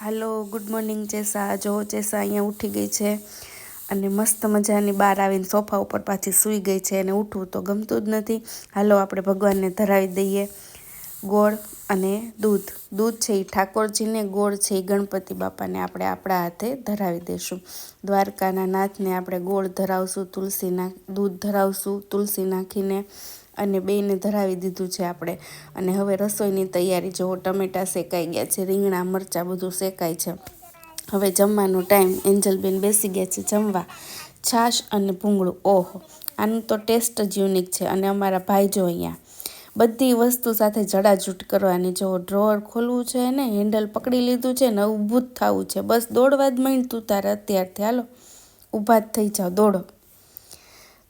હાલો, good morning ચેસા જો ચેસા અહીંયા ઉઠી ગઈ છે અને મસ્ત મજાની બહાર આવીને સોફા ઉપર પાછી સૂઈ ગઈ છે અને ઉઠવું તો ગમતું જ નથી. હાલો, આપણે ભગવાનને ધરાવી દઈએ ગોળ અને દૂધ. દૂધ છે એ ઠાકોરજીને, ગોળ છે એ ગણપતિ બાપાને આપણે આપણા હાથે ધરાવી દઈશું. દ્વારકાના નાથને આપણે ગોળ ધરાવશું, તુલસીના દૂધ ધરાવશું, તુલસી નાખીને અને બેને ધરાવી દીધું છે આપણે. અને હવે રસોઈની તૈયારી જુઓ ટમેટાં શેકાઈ ગયા છે, રીંગણા, મરચાં બધું શેકાય છે. હવે જમવાનો ટાઈમ. એન્જલબેન બેસી ગયા છે જમવા. છાશ અને ભૂંગળું. ઓહો, આનું તો ટેસ્ટ જ યુનિક છે અને અમારા ભાઈ જો અહીંયા. બધી વસ્તુ સાથે જડાજૂટ કરવાની. જો ડ્રોઅર ખોલવું છે ને, હેન્ડલ પકડી લીધું છે ને, ઊભું જ થવું છે. બસ દોડવા જ માંડતું તારે અત્યારથી. હાલો, ઊભા જ થઈ જાઓ. દોડો.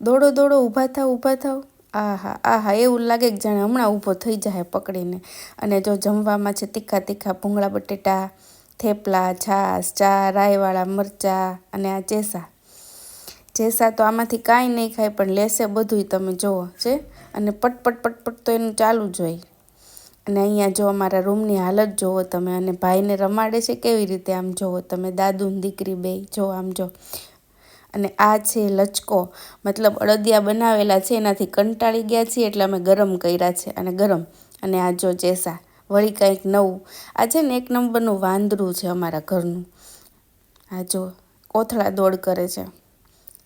દોડો દોડો, ઊભા થાવ ઊભા થાવ. આહા આહા, એવું લાગે કે જાણે હમણાં ઊભો થઈ જાય પકડીને. અને જો જમવામાં છે તીખા તીખા ભૂંગળા, બટેટા, થેપલા, છાશ, ચા, રાયવાળા મરચાં અને આ ચેસા ચેસા તો આમાંથી કાંઈ નહીં ખાય, પણ લેશે બધુંય તમે જુઓ છે? અને પટપટ પટપટ તો એનું ચાલુ જ હોય. અને અહીંયા જો અમારા રૂમની હાલત જુઓ તમે, અને ભાઈને રમાડે છે કેવી રીતે આમ જુઓ તમે દાદુ દીકરી બે જો આમ જો. અને આ છે લચકો. મતલબ અડદિયા બનાવેલા છે, એનાથી કંટાળી ગયા છીએ એટલે અમે ગરમ કર્યા છે અને ગરમ. અને આ જો ચેસા વળી કંઈક નવું. આ છે ને એક નંબરનું વાંદરું છે અમારા ઘરનું. આ જો કોથળા દોડ કરે છે.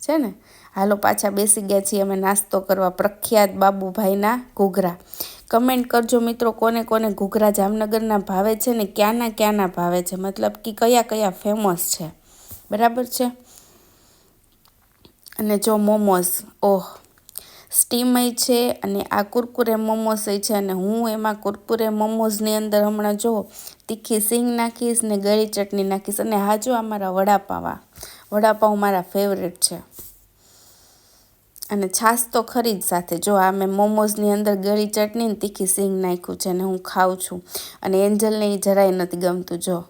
છે ને? હાલો પાછા બેસી ગયા છીએ અમે નાસ્તો કરવા પ્રખ્યાત બાબુભાઈના ઘૂઘરા. કમેન્ટ કરજો મિત્રો કોને કોને ઘૂઘરા જામનગરના ભાવે છે ને ક્યાંના ક્યાંના ભાવે છે? મતલબ કે કયા કયા ફેમસ છે? બરાબર છે? અને જો મોમોસ ઓહ, સ્ટીમય છે અને આ કુરકુરે મોમોસય છે અને હું એમાં કુરકુરે મોમોઝની અંદર હમણાં જો તીખી સિંગ નાખીશ ને ગળી ચટણી નાખીશ અને હા જો આ મારા વડાપાવા, વડાપાઉં મારા ફેવરેટ છે. અને છાશ તો ખરી જ સાથે, જો આ મેં મોમોઝની અંદર ગળી ચટણી ને તીખી સિંગ નાખ્યું છે અને હું ખાઉં છું. અને એન્જલને એ જરાય નથી ગમતું, જો.